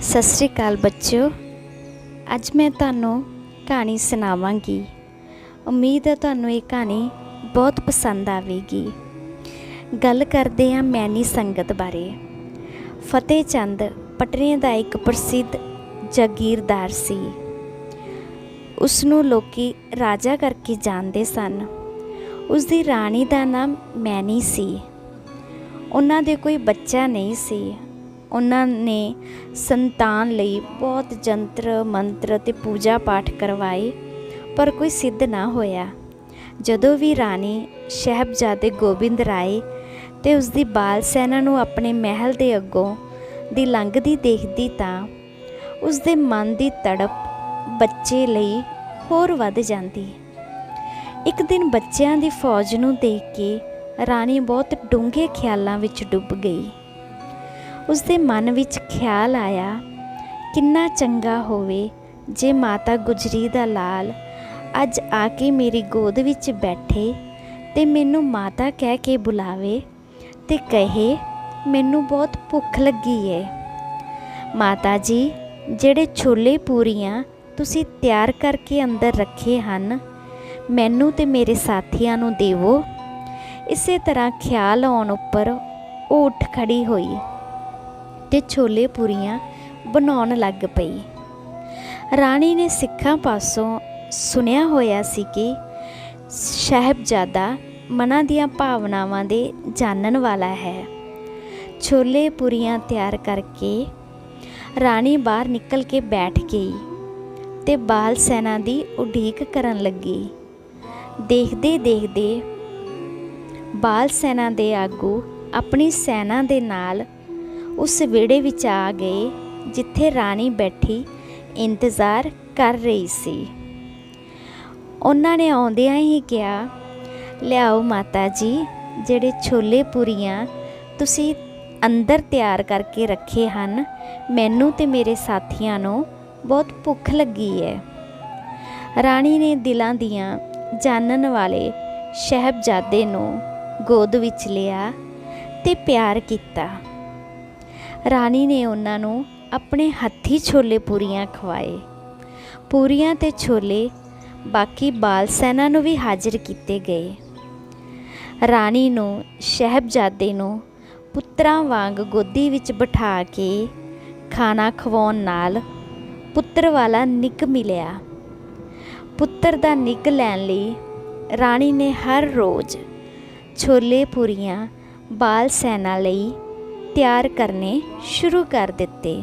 ਸਤਿ ਸ਼੍ਰੀ ਅਕਾਲ ਬੱਚਿਓ। ਅੱਜ ਮੈਂ ਤੁਹਾਨੂੰ ਕਹਾਣੀ ਸੁਣਾਵਾਂਗੀ। ਉਮੀਦ ਹੈ ਤੁਹਾਨੂੰ ਇਹ ਕਹਾਣੀ ਬਹੁਤ ਪਸੰਦ ਆਵੇਗੀ। ਗੱਲ ਕਰਦੇ ਹਾਂ ਮੈਨੀ ਸੰਗਤ ਬਾਰੇ। ਫਤਿਹ ਚੰਦ ਪਟਨੇ ਦਾ ਇੱਕ ਪ੍ਰਸਿੱਧ ਜਾਗੀਰਦਾਰ ਸੀ। ਉਸ ਨੂੰ ਲੋਕੀ ਰਾਜਾ ਕਰਕੇ ਜਾਣਦੇ ਸਨ। ਉਸ ਦੀ ਰਾਣੀ ਦਾ ਨਾਮ ਮੈਨੀ ਸੀ। ਉਹਨਾਂ ਦੇ ਕੋਈ ਬੱਚਾ ਨਹੀਂ ਸੀ। ਉਹਨਾਂ ਨੇ ਸੰਤਾਨ ਲਈ ਬਹੁਤ ਜੰਤਰ, ਮੰਤਰ ਤੇ ਪੂਜਾ ਪਾਠ ਕਰਵਾਏ, ਪਰ ਕੋਈ ਸਿੱਧ ਨਾ ਹੋਇਆ। ਜਦੋਂ ਵੀ ਰਾਣੀ ਸ਼ਹਿਬਜ਼ਾਦੇ ਗੋਬਿੰਦ ਰਾਏ ਤੇ ਉਸ ਦੀ ਬਾਲ ਸੈਨਾ ਨੂੰ ਆਪਣੇ ਮਹਿਲ ਦੇ ਅੱਗੋਂ ਦੀ ਲੰਘਦੀ ਦੇਖਦੀ ਤਾਂ ਉਸ ਦੇ ਮਨ ਦੀ ਤੜਪ ਬੱਚੇ ਲਈ ਹੋਰ ਵੱਧ ਜਾਂਦੀ। ਇੱਕ ਦਿਨ ਬੱਚਿਆਂ ਦੀ ਫੌਜ ਨੂੰ ਦੇਖ ਕੇ ਰਾਣੀ ਬਹੁਤ ਡੂੰਘੇ ਖਿਆਲਾਂ ਵਿੱਚ ਡੁੱਬ ਗਈ। ਉਸ ਦੇ ਮਨ ਵਿੱਚ ਖਿਆਲ ਆਇਆ, ਕਿੰਨਾ ਚੰਗਾ ਹੋਵੇ ਜੇ ਮਾਤਾ ਗੁਜਰੀ ਦਾ ਲਾਲ ਅੱਜ ਆ ਕੇ ਮੇਰੀ ਗੋਦ ਵਿੱਚ ਬੈਠੇ ਤੇ ਮੈਨੂੰ ਮਾਤਾ ਕਹਿ ਕੇ ਬੁਲਾਵੇ ਤੇ ਕਹੇ, ਮੈਨੂੰ ਬਹੁਤ ਭੁੱਖ ਲੱਗੀ ਏ। ਮਾਤਾ ਜੀ, ਜਿਹੜੇ ਛੋਲੇ ਪੂਰੀਆਂ ਤੁਸੀਂ ਤਿਆਰ ਕਰਕੇ ਅੰਦਰ ਰੱਖੇ ਹਨ, ਮੈਨੂੰ ਤੇ ਮੇਰੇ ਸਾਥੀਆਂ ਨੂੰ ਦੇਵੋ। ਇਸੇ ਤਰ੍ਹਾਂ ਖਿਆਲ ਆਉਣ ਉੱਪਰ ਉਹ ਉੱਠ ਖੜੀ ਹੋਈ। ਤੇ ਛੋਲੇ ਪੂਰੀਆਂ ਬਣਾਉਣ ਲੱਗ ਪਈ। ਰਾਣੀ ਨੇ ਸਿੱਖਾਂ ਪਾਸੋਂ ਸੁਣਿਆ ਹੋਇਆ ਸੀ ਕਿ ਸਾਹਿਬਜ਼ਾਦਾ ਮਨਾਂ ਦੀਆਂ ਭਾਵਨਾਵਾਂ ਦੇ ਜਾਣਨ ਵਾਲਾ ਹੈ। ਛੋਲੇ ਪੂਰੀਆਂ ਤਿਆਰ ਕਰਕੇ ਰਾਣੀ ਬਾਹਰ ਨਿਕਲ ਕੇ ਬੈਠ ਗਈ ਤੇ ਬਾਲ ਸੈਨਾ ਦੀ ਉਡੀਕ ਕਰਨ ਲੱਗੀ। ਦੇਖਦੇ ਦੇਖਦੇ ਬਾਲ ਸੈਨਾ ਦੇ ਆਗੂ ਆਪਣੀ ਸੈਨਾ ਦੇ ਨਾਲ ਉਸ ਵਿਹੜੇ ਵਿੱਚ ਆ ਗਏ, ਜਿੱਥੇ ਰਾਣੀ ਬੈਠੀ ਇੰਤਜ਼ਾਰ ਕਰ ਰਹੀ ਸੀ। ਉਹਨਾਂ ਨੇ ਆਉਂਦਿਆਂ ਹੀ ਕਿਹਾ, ਲਿਆਓ ਮਾਤਾ ਜੀ, ਜਿਹੜੇ ਛੋਲੇ ਪੂਰੀਆਂ ਤੁਸੀਂ ਅੰਦਰ ਤਿਆਰ ਕਰਕੇ ਰੱਖੇ ਹਨ, ਮੈਨੂੰ ਤੇ ਮੇਰੇ ਸਾਥੀਆਂ ਨੂੰ ਬਹੁਤ ਭੁੱਖ ਲੱਗੀ ਹੈ ਰਾਣੀ ਨੇ ਦਿਲਾਂ ਦੀਆਂ ਜਾਣਨ ਵਾਲੇ ਸ਼ਹਿਬਜ਼ਾਦੇ ਨੂੰ ਗੋਦ ਵਿੱਚ ਲਿਆ ਤੇ ਪਿਆਰ ਕੀਤਾ। ਰਾਣੀ ਨੇ ਉਹਨਾਂ ਨੂੰ ਆਪਣੇ ਹੱਥੀ ਛੋਲੇ ਪੂਰੀਆਂ ਖਵਾਏ। ਪੂਰੀਆਂ ਤੇ ਛੋਲੇ ਬਾਕੀ ਬਾਲ ਸੈਨਾ ਨੂੰ ਵੀ ਹਾਜ਼ਰ ਕੀਤੇ ਗਏ। ਰਾਣੀ ਨੂੰ ਸ਼ਹਿਬਜ਼ਾਦੇ ਨੂੰ ਪੁੱਤਰਾਂ ਵਾਂਗ ਗੋਦੀ ਵਿੱਚ ਬਿਠਾ ਕੇ ਖਾਣਾ ਖਵਾਉਣ ਨਾਲ ਪੁੱਤਰ ਵਾਲਾ ਨਿੱਕ ਮਿਲਿਆ। ਪੁੱਤਰ ਦਾ ਨਿੱਕ ਲੈਣ ਲਈ ਰਾਣੀ ਨੇ ਹਰ ਰੋਜ਼ ਛੋਲੇ ਪੂਰੀਆਂ ਬਾਲ ਸੈਨਾ ਲਈ ਤਿਆਰ ਕਰਨੇ ਸ਼ੁਰੂ ਕਰ ਦਿੱਤੇ।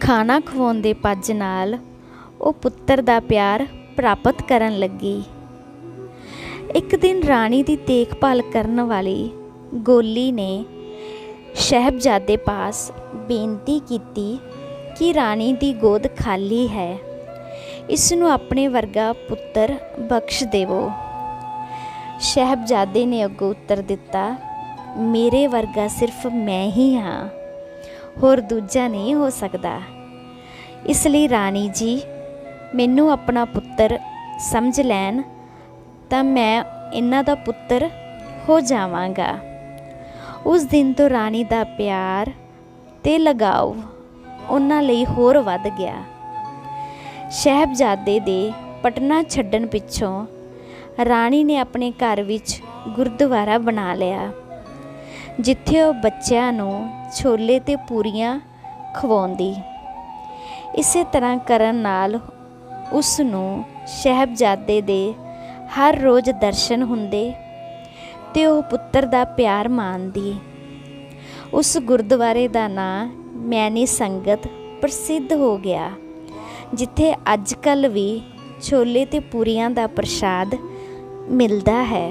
ਖਾਣਾ ਖਵਾਉਣ ਦੇ ਪੱਜ ਨਾਲ ਉਹ ਪੁੱਤਰ ਦਾ ਪਿਆਰ ਪ੍ਰਾਪਤ ਕਰਨ ਲੱਗੀ। ਇੱਕ ਦਿਨ ਰਾਣੀ ਦੀ ਦੇਖਭਾਲ ਕਰਨ ਵਾਲੀ ਗੋਲੀ ਨੇ ਸ਼ਹਿਬਜ਼ਾਦੇ ਪਾਸ ਬੇਨਤੀ ਕੀਤੀ ਕਿ ਰਾਣੀ ਦੀ ਗੋਦ ਖਾਲੀ ਹੈ। ਇਸ ਨੂੰ ਆਪਣੇ ਵਰਗਾ ਪੁੱਤਰ ਬਖਸ਼ ਦੇਵੋ। ਸ਼ਹਿਬਜ਼ਾਦੇ ਨੇ ਅੱਗੋਂ ਉੱਤਰ ਦਿੱਤਾ ਮੇਰੇ ਵਰਗਾ ਸਿਰਫ ਮੈਂ ਹੀ ਹਾਂ। ਹੋਰ ਦੂਜਾ ਨਹੀਂ ਹੋ ਸਕਦਾ। ਇਸ ਲਈ ਰਾਣੀ ਜੀ, ਮੈਨੂੰ ਆਪਣਾ ਪੁੱਤਰ ਸਮਝ ਲੈਣ, ਤਾਂ ਮੈਂ ਇਹਨਾਂ ਦਾ ਪੁੱਤਰ ਹੋ ਜਾਵਾਂਗਾ। ਉਸ ਦਿਨ ਤੋਂ ਰਾਣੀ ਦਾ ਪਿਆਰ ਤੇ ਲਗਾਵ ਉਹਨਾਂ ਲਈ ਹੋਰ ਵੱਧ ਗਿਆ। ਸ਼ਹਿਬਜ਼ਾਦੇ ਦੇ ਪਟਨਾ ਛੱਡਣ ਪਿੱਛੋਂ ਰਾਣੀ ਨੇ ਆਪਣੇ ਘਰ ਵਿੱਚ ਗੁਰਦੁਆਰਾ ਬਣਾ ਲਿਆ। ਜਿੱਥੇ ਉਹ ਬੱਚਿਆਂ ਨੂੰ ਛੋਲੇ ਤੇ ਪੂਰੀਆਂ ਖਵਾਉਂਦੀ। ਇਸੇ ਤਰ੍ਹਾਂ ਕਰਨ ਨਾਲ ਉਸ ਨੂੰ ਸ਼ਹਿਬਜ਼ਾਦੇ ਦੇ ਹਰ ਰੋਜ਼ ਦਰਸ਼ਨ ਹੁੰਦੇ ਤੇ ਉਹ ਪੁੱਤਰ ਦਾ ਪਿਆਰ ਮਾਣਦੀ। ਉਸ ਗੁਰਦੁਆਰੇ ਦਾ ਨਾਂ ਮੈਨੀ ਸੰਗਤ ਪ੍ਰਸਿੱਧ ਹੋ ਗਿਆ, ਜਿੱਥੇ ਅੱਜ ਕੱਲ ਵੀ ਛੋਲੇ ਤੇ ਪੂਰੀਆਂ ਦਾ ਪ੍ਰਸ਼ਾਦ ਮਿਲਦਾ ਹੈ।